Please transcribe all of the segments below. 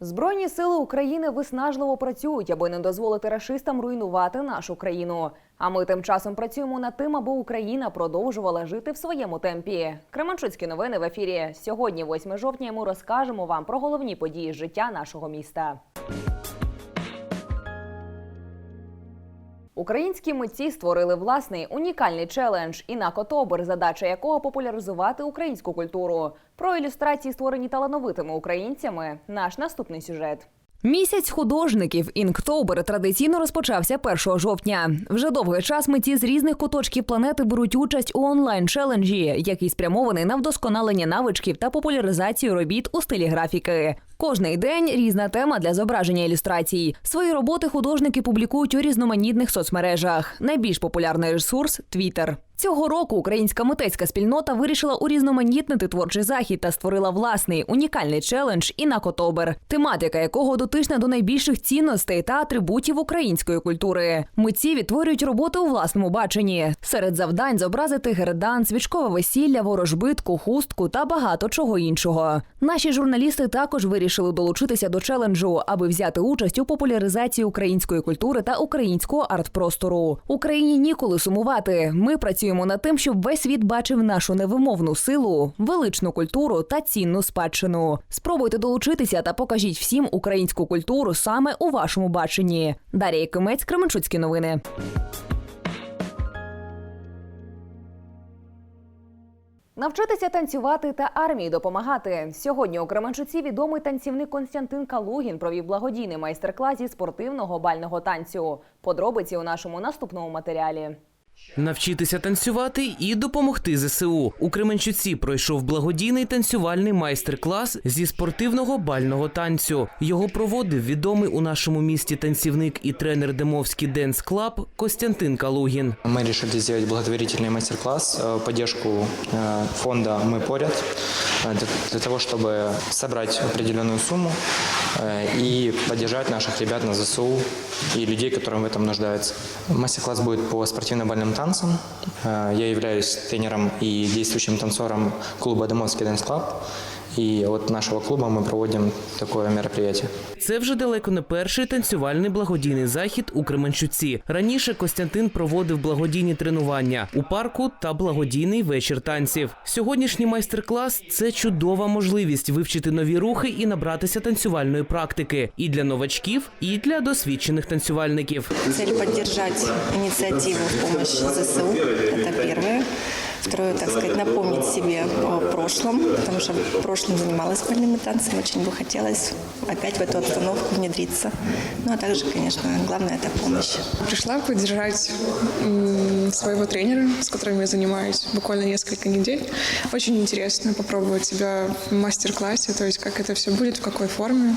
Збройні сили України виснажливо працюють, аби не дозволити рашистам руйнувати нашу країну. А ми тим часом працюємо над тим, аби Україна продовжувала жити в своєму темпі. Кременчуцькі новини в ефірі. Сьогодні, 8 жовтня, ми розкажемо вам про головні події життя нашого міста. Українські митці створили власний унікальний челендж «Інакотобер», задача якого популяризувати українську культуру. Про ілюстрації, створені талановитими українцями, наш наступний сюжет. Місяць художників Інктобер традиційно розпочався 1 жовтня. Вже довгий час митці з різних куточків планети беруть участь у онлайн-челенджі, який спрямований на вдосконалення навичків та популяризацію робіт у стилі графіки. Кожний день різна тема для зображення ілюстрацій. Свої роботи художники публікують у різноманітних соцмережах. Найбільш популярний ресурс Твіттер. Цього року українська митецька спільнота вирішила урізноманітнити творчий захід та створила власний унікальний челендж «Інакотобер», тематика якого дотична до найбільших цінностей та атрибутів української культури. Митці відтворюють роботи у власному баченні. Серед завдань зобразити гердан, свічкове весілля, ворожбитку, хустку та багато чого іншого. Наші журналісти також вирішили долучитися до челенджу, аби взяти участь у популяризації української культури та українського арт-простору. Україні ніколи сумувати. Ми працюємо над тим, щоб весь світ бачив нашу невимовну силу, величну культуру та цінну спадщину. Спробуйте долучитися та покажіть всім українську культуру саме у вашому баченні. Дар'я Кимець, Кременчуцькі новини. Навчитися танцювати та армії допомагати. Сьогодні у Кременчуці відомий танцівник Константин Калугін провів благодійний майстер-клас зі спортивного бального танцю. Подробиці у нашому наступному матеріалі. Навчитися танцювати і допомогти ЗСУ. У Кременчуці пройшов благодійний танцювальний майстер-клас зі спортивного бального танцю. Його проводив відомий у нашому місті танцівник і тренер Демовський Денс Клаб Костянтин Калугін. Мы решили сделать благотворительный мастер-класс э, в поддержку э, фонда «Мы поряд» э, для, для того, чтобы собрать определенную сумму э, и поддержать наших ребят на ЗСУ и людей, которым в этом нуждаются. Мастер-класс будет по спортивно-бальным танцам. Э, Я являюсь тренером и действующим танцором клуба «Домовский Дэнс Клаб». И от нашего клуба мы проводим такое мероприятие. Це вже далеко не перший танцювальний благодійний захід у Кременчуці. Раніше Костянтин проводив благодійні тренування у парку та благодійний вечір танців. Сьогоднішній майстер-клас це чудова можливість вивчити нові рухи і набратися танцювальної практики і для новачків, і для досвідчених танцювальників. Цель поддержать инициативу в помощь ЗСУ. Это первое Второе, так сказать, напомнить себе о прошлом, потому что в прошлом занималась бальными танцами, очень бы хотелось опять в эту обстановку внедриться. Ну а также, конечно, главное – это помощь. Пришла поддержать м, своего тренера, с которым я занимаюсь буквально несколько недель. Очень интересно попробовать себя в мастер-классе, то есть как это все будет, в какой форме.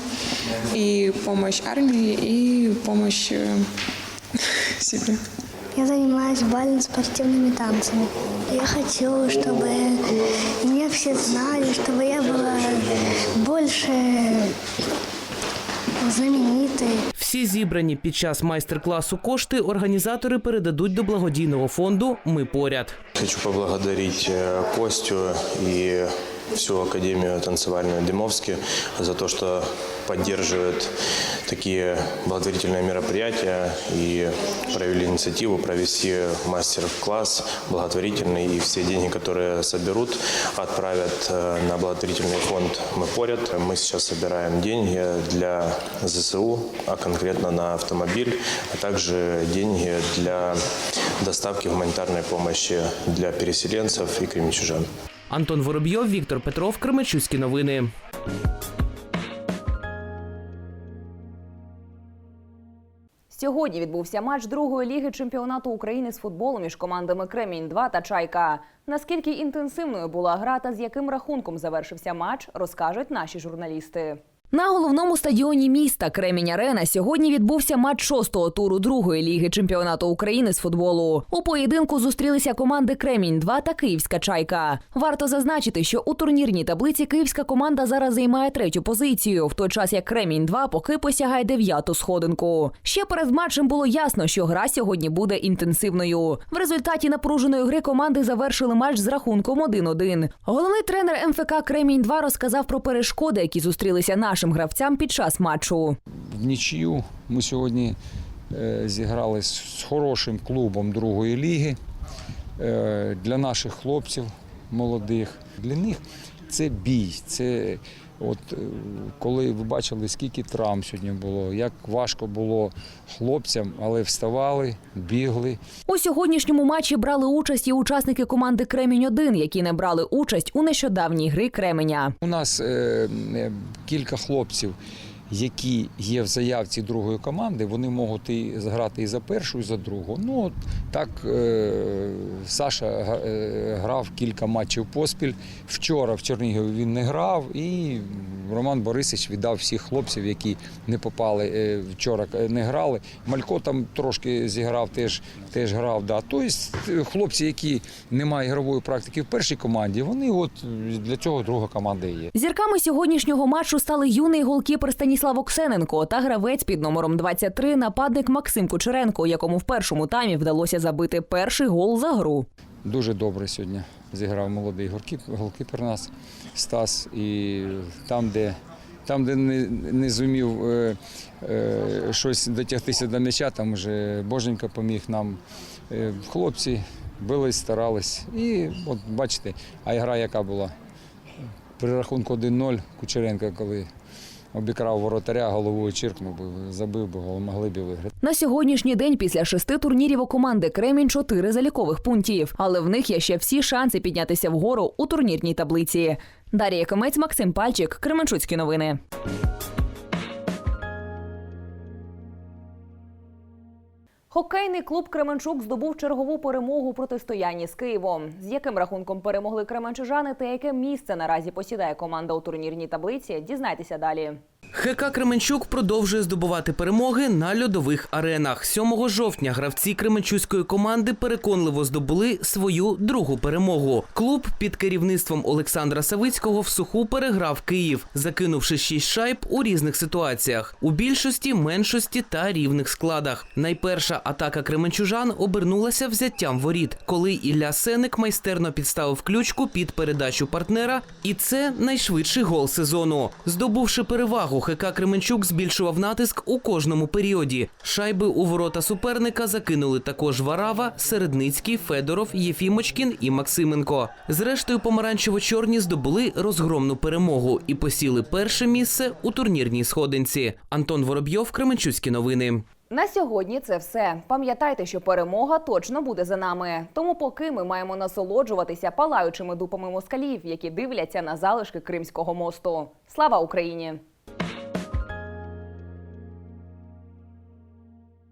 И помощь армии, и помощь э, себе. Я занимаюсь бально-спортивными танцами. Я хочу, чтобы меня все знали, чтобы я была больше знаменитой. Всі зібрані під час майстер-класу кошти організатори передадуть до благодійного фонду Ми поряд. Хочу поблагодарить э, Костю и всю Академию танцевальную Димовски за то, что поддерживает такие благотворительные мероприятия и провели инициативу провести мастер-класс благотворительный. И все деньги, которые соберут, отправят э, на благотворительный фонд «Мы поряд». Мы сейчас собираем деньги для ЗСУ, а конкретно на автомобиль, а также деньги для доставки гуманитарной помощи для переселенцев и кременчужан. Антон Воробйов, Віктор Петров, Кременчуцькі новини. Сьогодні відбувся матч другої ліги чемпіонату України з футболу між командами Кремінь 2 та Чайка. Наскільки інтенсивною була гра та з яким рахунком завершився матч, розкажуть наші журналісти. На головному стадіоні міста Кремінь Арена сьогодні відбувся матч шостого туру другої ліги чемпіонату України з футболу. У поєдинку зустрілися команди Кремінь 2 та Київська чайка. Варто зазначити, що у турнірній таблиці київська команда зараз займає третю позицію, в той час як Кремінь 2 поки посягає дев'яту сходинку. Ще перед матчем було ясно, що гра сьогодні буде інтенсивною. В результаті напруженої гри команди завершили матч з рахунком 1-1. Головний тренер МФК Кремінь 2 розказав про перешкоди, які зустрілися нашим нашим гравцям під час матчу. в нічию. Ми сьогодні е, зіграли з хорошим клубом другої ліги Е, для наших хлопців молодих. Для них це бій. Це от е, коли ви бачили, скільки травм сьогодні було, як важко було хлопцям, але вставали, бігли. У сьогоднішньому матчі брали участь і учасники команди Кремінь 1 які не брали участь у нещодавній гри Кременя. У нас е, е, кілька хлопців, які є в заявці другої команди, вони можуть і зграти і за першу, і за другу. Ну от так е, Саша е, грав кілька матчів поспіль. Вчора в Чернігові він не грав, і Роман Борисович віддав всіх хлопців, які не попали е, вчора, не грали. Малько там трошки зіграв, теж, теж грав. Да. Тобто хлопці, які не мають ігрової практики в першій команді, вони от для цього друга команда є. Зірками сьогоднішнього матчу стали юний голкіпер Станіслав Оксененко та гравець під номером 23 нападник Максим Кучеренко, якому в першому таймі вдалося забити перший гол за гру. Дуже добре сьогодні зіграв молодий голкіп- голкіпер нас Стас. І там, де, там, де не, не зумів е, е, щось дотягтися до м'яча, там вже Боженька поміг нам. Е, хлопці бились, старались. І от бачите, а гра яка була? При рахунку 1-0 Кучеренко, коли обікрав воротаря, головою чиркнув би, забив би гол, могли б виграти. На сьогоднішній день після шести турнірів у команди Кремінь чотири залікових пунктів, але в них є ще всі шанси піднятися вгору у турнірній таблиці. Дарія Комець, Максим Пальчик, Кременчуцькі новини. Хокейний клуб Кременчук здобув чергову перемогу протистоянні з Києвом. З яким рахунком перемогли кременчужани та яке місце наразі посідає команда у турнірній таблиці, дізнайтеся далі. ХК Кременчук продовжує здобувати перемоги на льодових аренах. 7 жовтня гравці Кременчуцької команди переконливо здобули свою другу перемогу. Клуб під керівництвом Олександра Савицького в суху переграв Київ, закинувши 6 шайб у різних ситуаціях у більшості, меншості та рівних складах. Найперша атака кременчужан обернулася взяттям воріт, коли Ілля Сеник майстерно підставив ключку під передачу партнера, і це найшвидший гол сезону. Здобувши перевагу, ХК Кременчук збільшував натиск у кожному періоді. Шайби у ворота суперника закинули також Варава, Середницький, Федоров, Єфімочкін і Максименко. Зрештою, помаранчево-чорні здобули розгромну перемогу і посіли перше місце у турнірній сходинці. Антон Воробйов, Кременчуцькі новини. На сьогодні це все. Пам'ятайте, що перемога точно буде за нами. Тому поки ми маємо насолоджуватися палаючими дупами москалів, які дивляться на залишки Кримського мосту. Слава Україні!